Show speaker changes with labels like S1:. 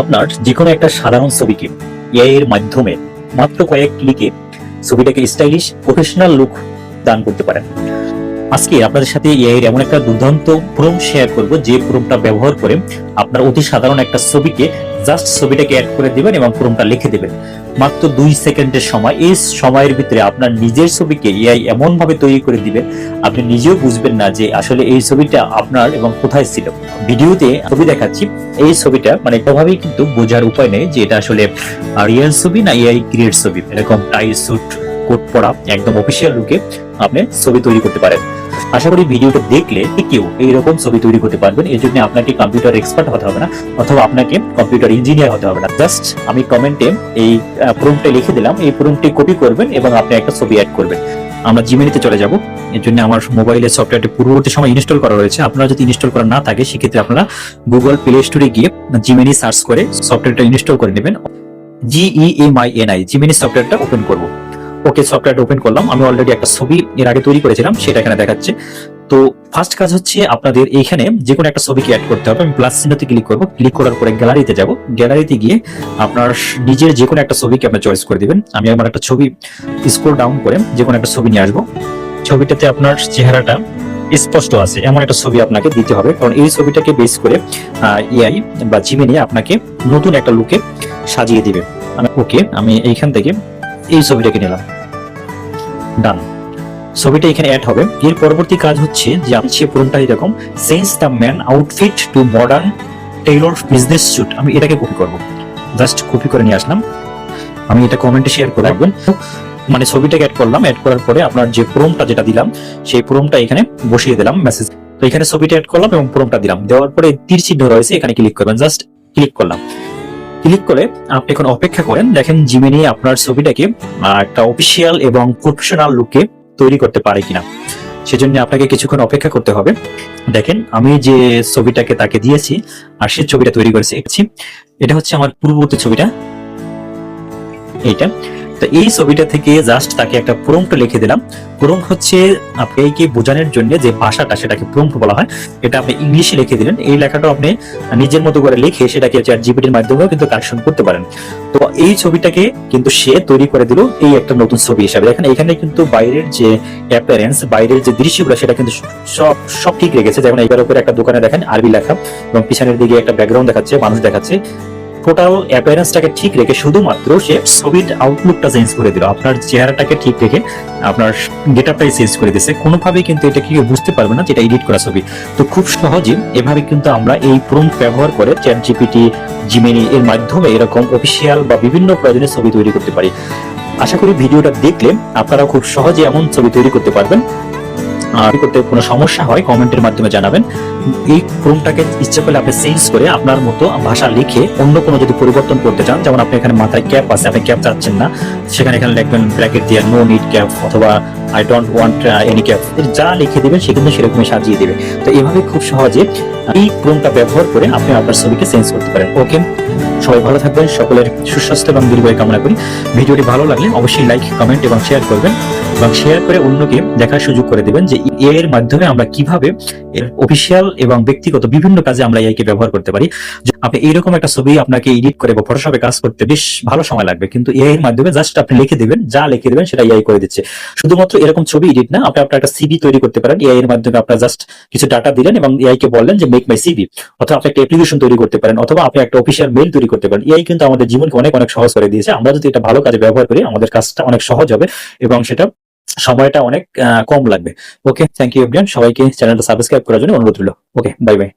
S1: আপনার যে কোনো একটা সাধারণ ছবিকে এআই এর মাধ্যমে মাত্র কয়েক ক্লিকে ছবিটাকে স্টাইলিশ প্রফেশনাল লুক দান করতে পারেন। আজকে আপনাদের সাথে এআই এর এমন একটা দুর্দান্ত প্রম শেয়ার করব, যে প্রমটা ব্যবহার করে আপনার অতি সাধারণ একটা ছবিকে জাস্ট ছবিটাকে অ্যাড করে দিবেন এবং ফর্মটা লিখে দিবেন। মাত্র দুই সেকেন্ডের সময়, এই সময়ের ভিতরে আপনার নিজের ছবিকে এআই এমন ভাবে তৈরি করে দিবেন আপনি নিজেও বুঝবেন না যে আসলে এই ছবিটা আপনার এবং কোথায় ছিল। ভিডিওতে ছবি দেখাচ্ছি, এই ছবিটা মানে কোনোভাবেই কিন্তু বোঝার উপায় নেই যে এটা আসলে রিয়েল ছবি না এআই ক্রিয়েট ছবি, এরকম টাই স্যুট কোট পরা একদম অফিসিয়াল লুকে আপনি ছবি তৈরি করতে পারেন। আশা করি ভিডিওটা দেখলে কেউ এইরকম ছবি তৈরি করতে পারবেন, এর জন্য আপনাকে কম্পিউটার এক্সপার্ট হতে হবে না, অথবা আপনাকে কম্পিউটার ইঞ্জিনিয়ার হতে হবে না। জাস্ট আমি কমেন্টে এই প্রুমটা লিখে দিলাম, এই প্রুমটি কপি করবেন এবং আপনি একটা ছবি অ্যাড করবেন। আমরা জিমেনিতে চলে যাব, এর জন্য আমার মোবাইলের সফটওয়্যারটি পূর্ববর্তী সময় ইনস্টল করা রয়েছে। আপনারা যদি ইনস্টল করা না থাকে, সেক্ষেত্রে আপনারা গুগল প্লে স্টোরে গিয়ে জিমেনি সার্চ করে সফটওয়্যারটা ইনস্টল করে নেবেন। G E M I N I Gemini সফটওয়্যারটা ওপেন করব। ওকে সফটওয়্যারটা ওপেন করলাম। আমি অলরেডি একটা ছবি এর আগে তৈরি করেছিলাম, সেটা এখানে দেখাচ্ছে। তো ফার্স্ট কাজ হচ্ছে আপনাদের এইখানে যে কোনো একটা ছবিকে অ্যাড করতে হবে। আমি প্লাস চিহ্নতে ক্লিক করব। ক্লিক করার পরে গ্যালারিতে যাব। গ্যালারিতে গিয়ে আপনার নিজের যে কোনো একটা ছবিকে আপনি চয়েস করে দিবেন। আমি আমার একটা ছবি স্ক্রল ডাউন করে যে কোনো একটা ছবি নিয়ে আসব। ছবিটাতে আপনার চেহারাটা স্পষ্ট আছে। এমন একটা ছবি আপনাকে দিতে হবে। কারণ এই ছবিটাকে বেস করে এআই বা জিমেনি আপনাকে নতুন একটা লুকে সাজিয়ে দিবে। ওকে আমি এইখান থেকে এই ছবিটাকে নিলাম। ডান ছবিটা এখানে অ্যাড হবে। এর পরবর্তী কাজ হচ্ছে যে আমি সে পুরনটা এরকম change the man outfit to modern tailor business suit আমি এটাকে কপি করব। জাস্ট কপি করে নিয়ে আসলাম। আমি এটা কমেন্টে শেয়ার করে রাখবেন মানে ছবিটাকে অ্যাড করলাম। অ্যাড করার পরে আপনার যে প্রোমটা যেটা দিলাম, সেই প্রোমটা এখানে বসিয়ে দিলাম। মেসেজ তো এখানে ছবিটা অ্যাড করলাম এবং প্রোমটা দিলাম। দেওয়ার পরে তীর চিহ্ন রয়েছে। এখানে ক্লিক করবেন। জাস্ট ক্লিক করলাম। ক্লিক করে আপনি এখন অপেক্ষা করেন। দেখেন জিমেনি আপনার ছবিটাকে একটা অফিসিয়াল এবং প্রফেশনাল লুকে তৈরি করতে পারে কিনা। সেজন্য আপনাকে কিছুক্ষণ অপেক্ষা করতে হবে। দেখেন, আমি যে ছবিটাকে তাকে দিয়েছি আর সে ছবিটা তৈরি করেছে, এটা হচ্ছে আমার পূর্ববর্তী ছবিটা। এইটা। তো এই ছবিটা থেকে জাস্ট তাকে একটা প্রম্পট লিখে দিলাম। প্রম্পট হচ্ছে আপনাকে বোঝানোর জন্য যে ভাষাটা সেটাকে প্রম্পট বলা হয়, এটা আপনি ইংলিশে লিখে দিলেন। এই লেখাটা আপনি নিজের মতো করে লিখে সেটাকে চ্যাট জিপিটির মাধ্যমেও কিন্তু কারেকশন করতে পারেন। তো এই ছবিটাকে কিন্তু সে তৈরি করে দিল এই একটা নতুন ছবি হিসাবে। দেখেন, এখানে কিন্তু বাইরের যে অ্যাপিয়ারেন্স বাইরের যে দৃশ্যগুলো, সেটা কিন্তু সব সব ঠিক রেখেছে। যেমন এইবার উপরে একটা দোকানে দেখেন আরবি লেখা এবং পিছনের দিকে একটা ব্যাকগ্রাউন্ড দেখাচ্ছে, মানুষ দেখাচ্ছে। টোটাল অ্যাপিয়ারেন্সটাকে ঠিক রেখে শুধুমাত্র সে ছবির আউটলুকটা চেঞ্জ করে দিল। আপনার চেহারাটাকে ঠিক রেখে আপনার গেটআপটাই চেঞ্জ করে দিয়েছে কোনোভাবেই কিন্তু এটা কি বুঝতে পারবে না যেটা এডিট করা ছবি। তো খুব সহজে এভাবে কিন্তু আমরা এই প্রম্পট ব্যবহার করে চ্যাট জিপিটি জিমেনি এর মাধ্যমে এরকম অফিসিয়াল বা বিভিন্ন প্রয়োজনে ছবি তৈরি করতে পারি। আশা করি ভিডিওটা দেখলে আপনারা খুব সহজে এমন ছবি তৈরি করতে পারবেন। করতে কোনো সমস্যা হয়, কমেন্টের মাধ্যমে জানাবেন। এই ইচ্ছে করলে আপনি চেঞ্জ করে আপনার মতো ভাষা লিখে অন্য কোনো যদি পরিবর্তন করতে চান, যেমন আপনি এখানে মাথায় ক্যাপ আছে, আপনি ক্যাপ চাচ্ছেন না, সেখানে এখানে লিখবেন ব্র্যাকেট দিয়ে নো নিড ক্যাপ অথবা I don't want any cap যা লিখে দিবেন, সে কিন্তু সেরকমই সাজিয়ে দেবে। তো এইভাবে খুব সহজে এই ক্রোমটা ব্যবহার করে আপনি আপনার ছবিকে চেঞ্জ করতে পারেন। ওকে সবাই ভালো থাকবেন, সকলের সুস্বাস্থ্য এবং দীর্ঘায়ু কামনা করি। ভিডিওটি ভালো লাগলে অবশ্যই লাইক কমেন্ট এবং শেয়ার করবেন এবং শেয়ার করে অন্যকে দেখার সুযোগ করে দিবেন যে এর মাধ্যমে আমরা কীভাবে অফিসিয়াল এবং ব্যক্তিগত বিভিন্ন কাজে আমরা এআই কে ব্যবহার করতে পারি। আপনি এইরকম একটা ছবি আপনাকে এডিট করে বা ফটোশপে কাজ করতে বেশ ভালো সময় লাগবে, কিন্তু এআই এর মাধ্যমে জাস্ট আপনি লিখে দিবেন, যা লিখে দেবেন সেটা এআই করে দিচ্ছে। শুধুমাত্র এরকম ছবি এডিট না, আপনি আপনার একটা সিভি তৈরি করতে পারেন। এআই এর মাধ্যমে আপনার জাস্ট কিছু ডাটা দিলেন এবং এআই কে বললেন যে মেক মাই সিভি অথবা আপনি একটা অ্যাপ্লিকেশন তৈরি করতে পারেন, অথবা আপনি একটা অফিসিয়াল মেল তৈরি করতে পারেন। এই কিন্তু আমাদের জীবনকে অনেক অনেক সহজ করে দিয়েছে। আমরা যদি এটা ভালো কাজে ব্যবহার করি, আমাদের কাজটা অনেক সহজ হবে এবং সেটা সময়টা অনেক কম লাগবে। ওকে থ্যাংক ইউ এভরিওয়ান সবাইকে চ্যানেলটা সাবস্ক্রাইব করার জন্য অনুরোধ রইল। Okay bye bye